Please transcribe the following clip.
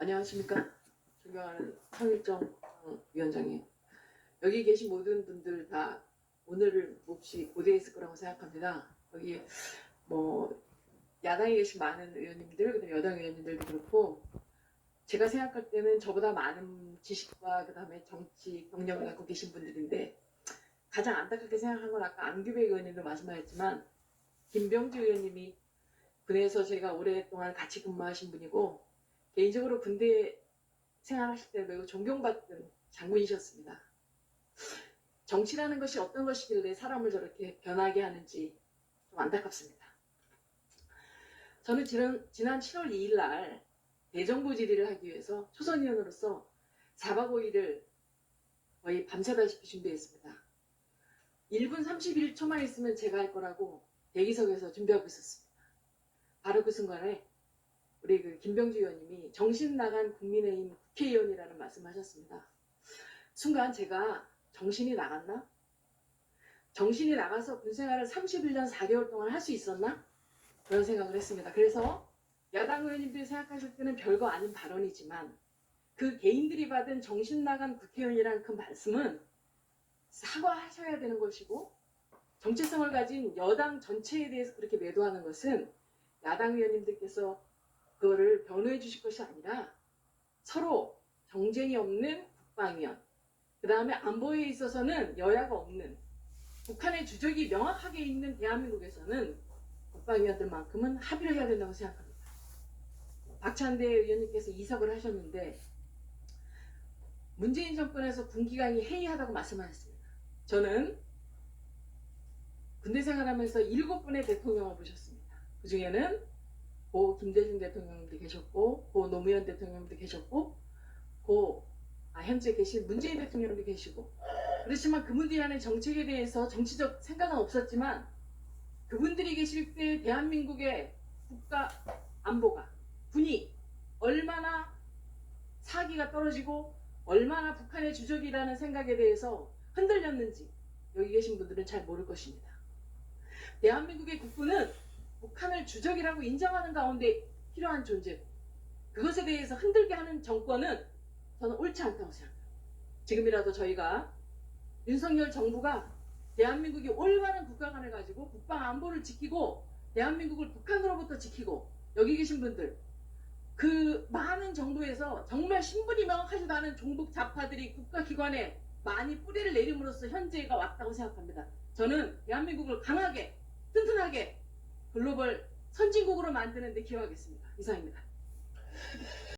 안녕하십니까. 존경하는 성일정 어, 위원장님. 여기 계신 모든 분들 다 오늘을 몹시 고대했을 거라고 생각합니다. 여기 뭐 야당에 계신 많은 의원님들, 그다음에 여당 의원님들도 그렇고 제가 생각할 때는 저보다 많은 지식과 그다음에 정치 경력을 갖고 계신 분들인데 가장 안타깝게 생각한 건 아까 안규배 의원님도 말씀하셨지만 김병주 의원님이 군에서 제가 오랫동안 같이 근무하신 분이고 개인적으로 군대 생활하실 때 매우 존경받던 장군이셨습니다. 정치라는 것이 어떤 것이길래 사람을 저렇게 변하게 하는지 좀 안타깝습니다. 저는 지난, 지난 7월 2일 날 대정부 질의를 하기 위해서 초선의원으로서 4박 5일을 거의 밤새다시피 준비했습니다. 1분 31초만 있으면 제가 할 거라고 대기석에서 준비하고 있었습니다. 바로 그 순간에 우리 그 김병주 의원님이 정신 나간 국민의힘 국회의원이라는 말씀하셨습니다. 순간 제가 정신이 나갔나? 정신이 나가서 군생활을 31년 4개월 동안 할 수 있었나? 그런 생각을 했습니다. 그래서 야당 의원님들이 생각하실 때는 별거 아닌 발언이지만 그 개인들이 받은 정신 나간 국회의원이라는 그 말씀은 사과하셔야 되는 것이고 정체성을 가진 여당 전체에 대해서 그렇게 매도하는 것은 야당 의원님들께서 그거를 변호해 주실 것이 아니라 서로 정쟁이 없는 국방위원, 그 다음에 안보에 있어서는 여야가 없는 북한의 주적이 명확하게 있는 대한민국에서는 국방위원들만큼은 합의를 해야 된다고 생각합니다. 박찬대 의원님께서 이석을 하셨는데 문재인 정권에서 군기관이 해이하다고 말씀하셨습니다. 저는 군대 생활하면서 일곱 분의 대통령을 보셨습니다. 그 중에는 고 김대중 대통령도 계셨고 고 노무현 대통령도 계셨고 고 아, 현재 계신 문재인 대통령도 계시고 그렇지만 그분들이 하는 정책에 대해서 정치적 생각은 없었지만 그분들이 계실 때 대한민국의 국가 안보가 군이 얼마나 사기가 떨어지고 얼마나 북한의 주적이라는 생각에 대해서 흔들렸는지 여기 계신 분들은 잘 모를 것입니다. 대한민국의 국군은 북한을 주적이라고 인정하는 가운데 필요한 존재. 그것에 대해서 흔들게 하는 정권은 저는 옳지 않다고 생각합니다. 지금이라도 저희가 윤석열 정부가 대한민국이 올바른 국가관을 가지고 국방 안보를 지키고 대한민국을 북한으로부터 지키고 여기 계신 분들 그 많은 정부에서 정말 신분이 명확하지도 않은 종북 좌파들이 국가기관에 많이 뿌리를 내림으로써 현재가 왔다고 생각합니다. 저는 대한민국을 강하게 튼튼하게 글로벌 선진국으로 만드는 데 기여하겠습니다. 이상입니다.